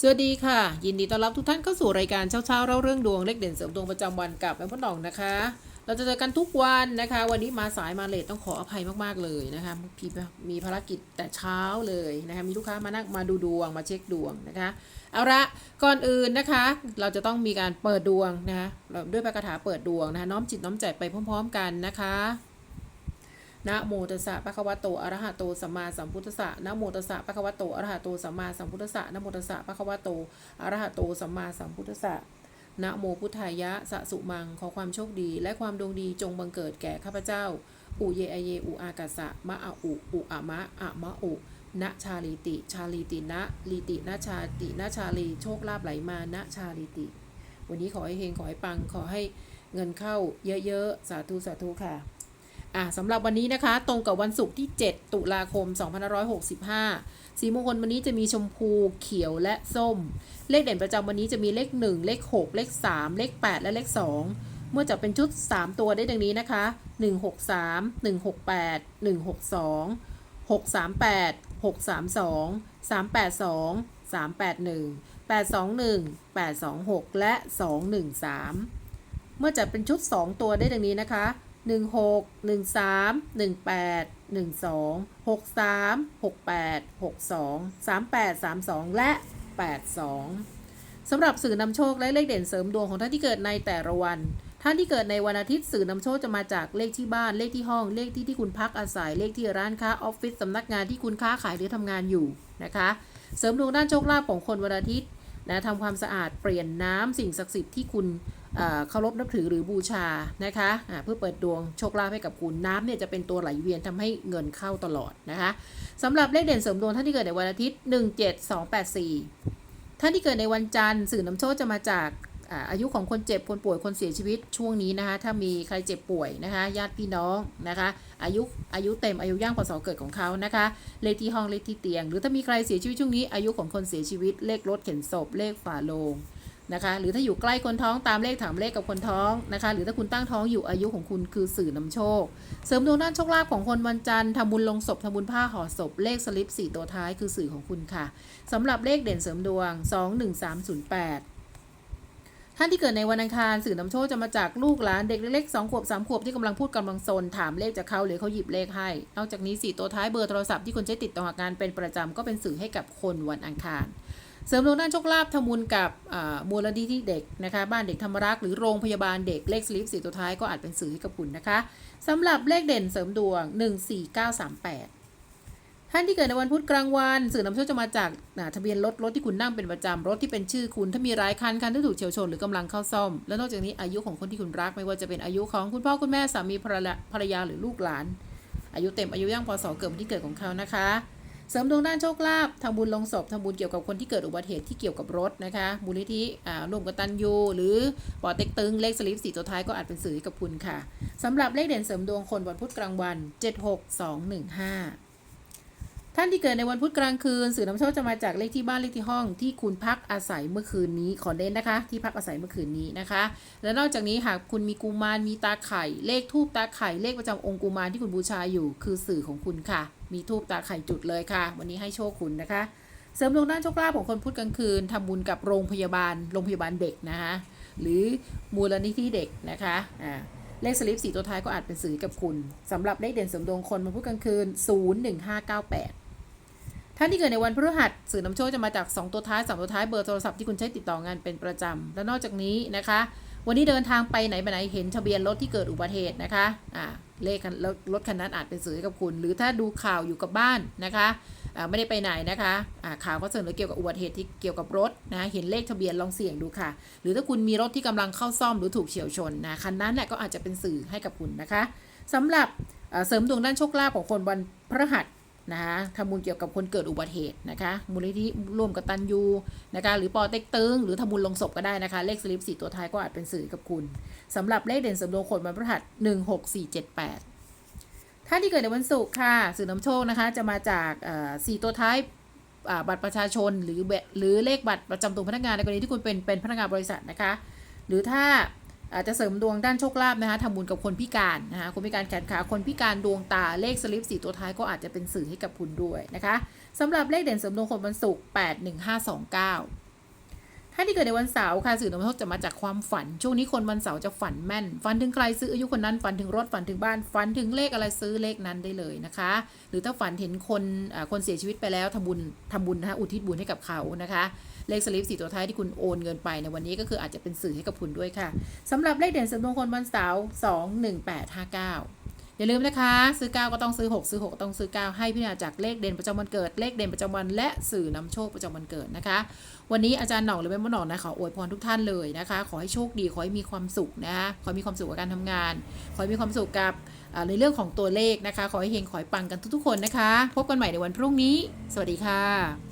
สวัสดีค่ะ ยินดีต้อนรับทุกท่านเข้าสู่รายการเช้าเช้าๆเล่าเรื่องดวงเลขเด่นเสริมดวงประจำวันกับแม่พ่อหน่องนะคะ เราจะเจอกันทุกวันนะคะ วันนี้มาสายมาเลทต้องขออภัยมากๆเลยนะคะพี่มีภารกิจแต่เช้าเลยนะคะมีลูกค้ามานั่งมาดูดวงมาเช็คดวงนะคะเอาละก่อนอื่นนะคะ เราจะต้องมีการเปิดดวงนะคะด้วยประกาถาเปิดดวงนะคะน้อมจิตน้อมใจไปพร้อม ๆ กันนะคะ นะโมตัสสะปะคะวะโตอะระหะโตสัมมาสัมพุทธัสสะนะโมตัสสะปะคะวะโตอะระหะโตสัมมาสัมพุทธัสสะนะโมตัสสะปะคะวะโตอะระหะโตสัมมาสัมพุทธัสสะนะโมพุทธายะสะสุมังขอความโชคดี และความดวงดีจงบังเกิดแก่ข้าพเจ้า อุเยอเยอุอากาสะมะอะอุอุอะมะอะมะอุณชาลีติ ชาลีตินะลีตินะชาตินะชาลีโชคลาภไหลมาณชาลีติ วันนี้ขอให้เฮงขอให้ปังขอให้เงินเข้าเยอะๆ สาธุสาธุค่ะ อะสำหรับวันนี้นะคะ ตรงกับวันศุกร์ที่ 7 ตุลาคม 2565 สีมงคลวันนี้จะมีชมพูเขียวและส้ม เลขเด่นประจำวันนี้จะมีเลข 1 เลข 6 เลข 3 เลข 8 และเลข 2 เมื่อจะเป็นชุด 3 ตัวได้ดังนี้นะคะ 163 168 162 638 632 382 381 821 826 และ 213 เมื่อจัดเป็นชุด 2 ตัวได้ดังนี้นะคะ 16 13 18 12 63 68 62 38 32 และ 82 สำหรับสื่อนำโชคและเลขเด่นเสริมดวงของท่านที่เกิดในแต่ละวัน ท่านที่เกิดในวันอาทิตย์สื่อนำโชคจะมาจากเลขที่บ้านเลขที่ห้องเลขที่ที่คุณพักอาศัยเลขที่ร้านค้าออฟฟิศสำนักงานที่คุณค้าขายหรือทำงานอยู่นะคะ เสริมดวงด้านโชคลาภของคนวันอาทิตย์นะทำความสะอาดเปลี่ยนน้ำสิ่งศักดิ์สิทธิ์ที่คุณ เคารพนับถือหรือบูชานะคะอ่าเพื่อเปิดดวงโชคลาภให้กับคุณน้ำเนี่ยจะเป็นตัวไหลเวียนทำให้เงินเข้าตลอดนะคะสำหรับเลขเด่นเสริมดวงท่านที่เกิดในวันอาทิตย์ 17284 ท่านที่เกิดในวันจันทร์สื่อนำโชคจะมาจากอาอายุของคนเจ็บคนป่วยคนเสียชีวิตช่วงนี้นะคะถ้ามีใครเจ็บป่วยนะคะญาติพี่น้องนะคะอายุอายุเต็มอายุย่างพศเกิดของเขานะคะเลขที่ห้องเลขที่เตียง หรือถ้ามีใครเสียชีวิตช่วงนี้อายุของคนเสียชีวิตเลขรถเข็นศพเลขฝาโลง นะคะ หรือถ้าอยู่ใกล้คนท้องตามเลขถามเลขกับคนท้องนะคะ หรือถ้าคุณตั้งท้องอยู่อายุของคุณคือสื่อนำโชค เสริมดวงด้านโชคลาภของคนวันจันทร์ทำบุญลงศพทำบุญผ้าห่อศพเลขสลิปสี่ตัวท้ายคือสื่อของคุณค่ะสำหรับเลขเด่นเสริมดวง 21308ท่านที่เกิดในวันอังคารสื่อนำโชคจะมาจากลูกหลานเด็กเล็กๆสองขวบสามขวบที่กำลังพูดกำลังโซนถามเลขจากเขาหรือเขาหยิบเลขให้ นอกจากนี้สี่ตัวท้ายเบอร์โทรศัพท์ที่คุณใช้ติดต่องานเป็นประจำก็เป็นสื่อให้กับคนวันอังคาร เสริมดวงด้านโชคลาภทำบุญกับมูลนิธิเด็กนะคะบ้านเด็กธรรมรักษ์หรือโรงพยาบาลเด็กเลขสลิปสี่ตัวท้ายก็อาจเป็นสื่อให้กับคุณนะคะสำหรับเลขเด่นเสริมดวง 14938ท่านที่เกิดในวันพุธกลางวันสื่อนำโชคจะมาจากาทะเบียนรถรถที่คุณนั่งเป็นประจำรถที่เป็นชื่อคุณถ้ามีหลายคันคันที่ถูกเฉียวชนหรือกำลังเข้าซ่อม และนอกจากนี้อายุของคนที่คุณรักไม่ว่าจะเป็นอายุของคุณพ่อคุณแม่สามีภรรยาภรรยาหรือลูกหลาน อายุเต็มอายุย่างพศเกิดวันที่เกิดของเขานะคะ เสริมดวงด้านโชคลาภทำบุญลงศพทำบุญเกี่ยวกับคนที่เกิดอุบัติเหตุที่เกี่ยวกับรถนะคะมูลนิธิร่วมกตันยูหรือปอเต็กตึงเลขสลิปสี่ตัวท้ายก็อาจเป็นสื่อกับคุณค่ะสำหรับเลขเด่นเสริมดวงคนวันพุธกลางวัน 76215ท่านที่เกิดในวันพุธกลางคืน สื่อนำโชคจะมาจากเลขที่บ้านเลขที่ห้องที่คุณพักอาศัยเมื่อคืนนี้ขอเน้นนะคะ ที่พักอาศัยเมื่อคืนนี้นะคะ และนอกจากนี้หากคุณมีกุมารมีตาไข่ เลขทูบตาไข่เลขประจำองค์กุมารที่คุณบูชาอยู่ คือสื่อของคุณค่ะ มีทูบตาไข่จุดเลยค่ะ วันนี้ให้โชคคุณนะคะ เสริมดวงด้านโชคลาภของคนพุธกลางคืนทำบุญกับโรงพยาบาล โรงพยาบาลเด็กนะคะหรือมูลนิธิเด็กนะคะอ่าเลขสลิปสีตัวท้ายก็อาจเป็นสื่อกับคุณสำหรับเลขเด่นเสริมดวงคนวันพุธกลางคืน 01598 ท่านที่เกิดในวันพฤหัสสื่อนำโชคจะมาจาก 2 ตัวท้าย 3 ตัวท้ายเบอร์โทรศัพท์ที่คุณใช้ติดต่องานเป็นประจำและนอกจากนี้นะคะ วันนี้เดินทางไปไหนไปไหนเห็นทะเบียนรถที่เกิดอุบัติเหตุนะคะอ่าเลขรถคันนั้นอาจเป็นสื่อกับคุณ หรือถ้าดูข่าวอยู่กับบ้านนะคะไม่ได้ไปไหนนะคะอ่าข่าวก็เสนอเกี่ยวกับอุบัติเหตุที่เกี่ยวกับรถนะเห็นเลขทะเบียนลองเสี่ยงดูค่ะ หรือถ้าคุณมีรถที่กำลังเข้าซ่อมหรือถูกเฉียวชนนะคันนั้นแหละก็อาจจะเป็นสื่อให้กับคุณนะคะสำหรับเอ่อเสริมดวงด้านโชคลาภของคนวันพฤหัส นะคะทำบุญเกี่ยวกับคนเกิดอุบัติเหตุนะคะมูลนิธิร่วมกับตันยูนะคะหรือปอเต็กตึงหรือทำบุญลงศพก็ได้นะคะ เลขสลิปสี่ตัวท้ายก็อาจเป็นสื่อกับคุณสำหรับเลขเด่นสำดวงคนวันพฤหัสหนึ่งหกสี่เจ็ดแปดท่านที่เกิดในวันศุกร์ค่ะ สื่อนำโชคนะคะ จะมาจากสี่ตัวท้ายบัตรประชาชนหรือเบหรือเลขบัตรประจำตัวพนักงานในกรณีที่คุณเป็นเป็นพนักงานบริษัทนะคะ หรือถ้า อาจจะเสริมดวงด้านโชคลาภนะคะทำบุญกับคนพิการนะคะคนพิการแขนขาคนพิการดวงตาเลขสลิปสี่ตัวท้ายก็อาจจะเป็นสื่อให้กับคุณด้วยนะคะสำหรับเลขเด่นเสริมดวงคนวันศุกร์81529 ถ้าที่เกิดในวันเสาร์ค่ะสื่อนำโชคจะมาจากความฝัน ช่วงนี้คนวันเสาร์จะฝันแม่น ฝันถึงใครซื้ออายุคนนั้นฝันถึงรถฝันถึงบ้านฝันถึงเลขอะไรซื้อเลขนั้นได้เลยนะคะ หรือถ้าฝันเห็นคนคนเสียชีวิตไปแล้วทำบุญทำบุญนะคะอุทิศบุญให้กับเขานะคะเลขสลิปสีตัวท้ายที่คุณโอนเงินไปในวันนี้ก็คืออาจจะเป็นสื่อให้กับคุณด้วยค่ะสำหรับเลขเด่นสริมดวงคนวันเสาร์2 1 8 5 9 อย่าลืมนะคะ ซื้อ 9 ก็ต้องซื้อ 6 ซื้อ6ก็ต้องซื้อ 9 ให้พิจารณาจากเลขเด่นประจำวันเกิด เลขเด่นประจำวัน และสื่อนำโชคประจำวันเกิดนะคะ วันนี้อาจารย์หน่องหรือแม่มดหน่องนะขออวยพรทุกท่านเลยนะคะ ขอให้โชคดี ขอให้มีความสุขนะคะขอให้มีความสุขกับการทำงาน ขอให้มีความสุขกับในเรื่องของตัวเลขนะคะ ขอให้เฮงขอให้ปังกันทุกๆคนนะคะ พบกันใหม่ในวันพรุ่งนี้ สวัสดีค่ะ